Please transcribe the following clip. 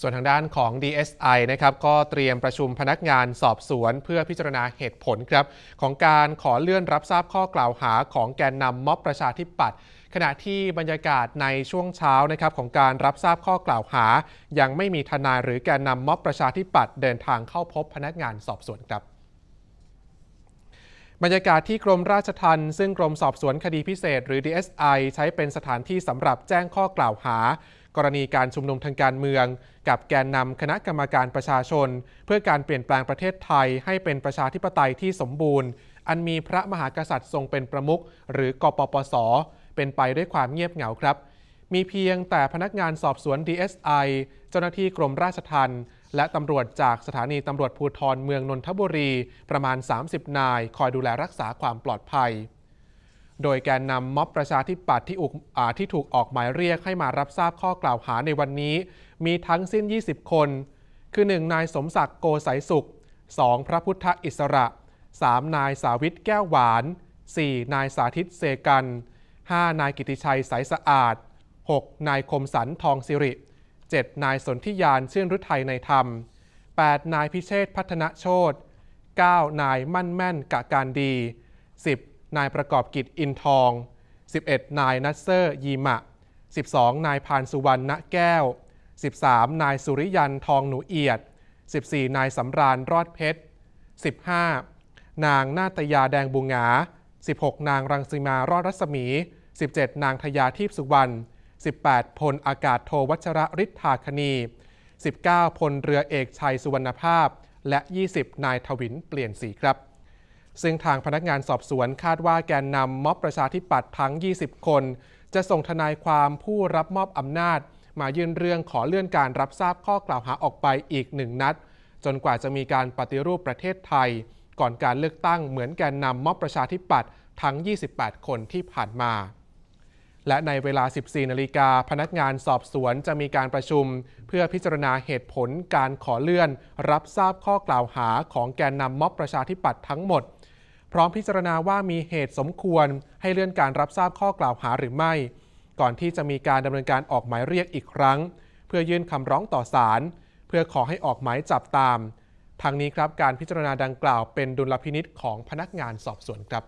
ส่วนทางด้านของ DSI นะครับก็เตรียมประชุมพนักงานสอบสวน เพื่อพิจารณาเหตุผลครับของการขอเลื่อนรับทราบข้อกล่าวหาของแกนนำม็อบประชาธิปัตย์ขณะที่บรรยากาศในช่วงเช้านะครับของการรับทราบข้อกล่าวหา ยังไม่มีทนายหรือแกนนำม็อบประชาธิปัตย์เดินทางเข้าพบพนักงานสอบสวนครับบรรยากาศที่กรมราชทัณฑ์ซึ่งกรมสอบสวนคดีพิเศษ หรือ DSI ใช้เป็นสถานที่สำหรับแจ้งข้อกล่าวหา กรณีการชุมนุมทางการเมือง กับแกนนำคณะกรรมการประชาชน เพื่อการเปลี่ยนแปลงประเทศไทยให้เป็นประชาธิปไตยที่สมบูรณ์ อันมีพระมหากษัตริย์ทรงเป็นประมุขหรือกปปส เป็นไปด้วยความเงียบเหงาครับ มีเพียงแต่พนักงานสอบสวน DSI เจ้าหน้าที่กรมราชทัณฑ์และตำรวจจากสถานีตำรวจภูธรเมืองนนทบุรี ประมาณ 30 นาย คอยดูแลรักษาความปลอดภัย โดยแกนนำม็อบประชาธิปัตย์ที่อุกที่ถูกออกหมายเรียกให้มารับทราบข้อกล่าวหาในวันนี้ มีทั้งสิ้น 20 คน คือ 1 นายสมศักดิ์โกสายสุข 2 พระพุทธอิสระ 3 นายสาวิตแก้วหวาน 4 นายสาธิตเซกัน 5 นายกิติชัยสายสะอาด 6 นายคมสันทองสิริ 7 นายสนธิยานเชื่อนฤทัยในธรรม 8 นายพิเชษพัฒนโชต9นายมั่นแม่นกะการดี 10 นายประกอบกิจอินทอง 11 นายนัสเซอร์ยีมะ 12 นายพานสุวรรณแก้ว 13 นายสุริยันทองหนูเอียด 14 นายสำราญรอดเพชร 15 นางนาตยาแดงบุงหา16 นางรังสีมารอดรัศมี 17 นางทยาทิพสุวรรณ 18 พลอากาศโทวัชระฤทธาคณี 19 พลเรือเอกชัยสุวรรณภาพ และ 20 นายทวินเปลี่ยนสีครับ ซึ่งทางพนักงานสอบสวนคาดว่าแกนนำม็อบประชาธิปัตย์ทั้ง 20 คน จะส่งทนายความผู้รับมอบอำนาจ มายื่นเรื่องขอเลื่อนการรับทราบข้อกล่าวหาออกไปอีกหนึ่งนัด จนกว่าจะมีการปฏิรูปประเทศไทย ก่อนการเลือกตั้งเหมือนแกนนำม็อบประชาธิปัตย์ทั้ง 28 คนที่ผ่านมา และในเวลา 14 นาฬิกาพนักงานสอบสวนจะมีการประชุม เพื่อพิจารณาเหตุผลการขอเลื่อน รับทราบข้อกล่าวหาของแกนนำม็อบประชาธิปัตย์ทั้งหมด ร้อมพิจารณาว่ามีเหตุสมควรให้เลื่อนการรับทราบข้อกล่าวหาหรือไม่ ก่อนที่จะมีการดำเนินการออกหมายเรียกอีกครั้ง เพื่อยื่นคำร้องต่อศาลเพื่อขอให้ออกหมายจับตามทางนี้ครับการพิจารณาดังกล่าวเป็นดุลพินิษของพนักงานสอบสวนครับ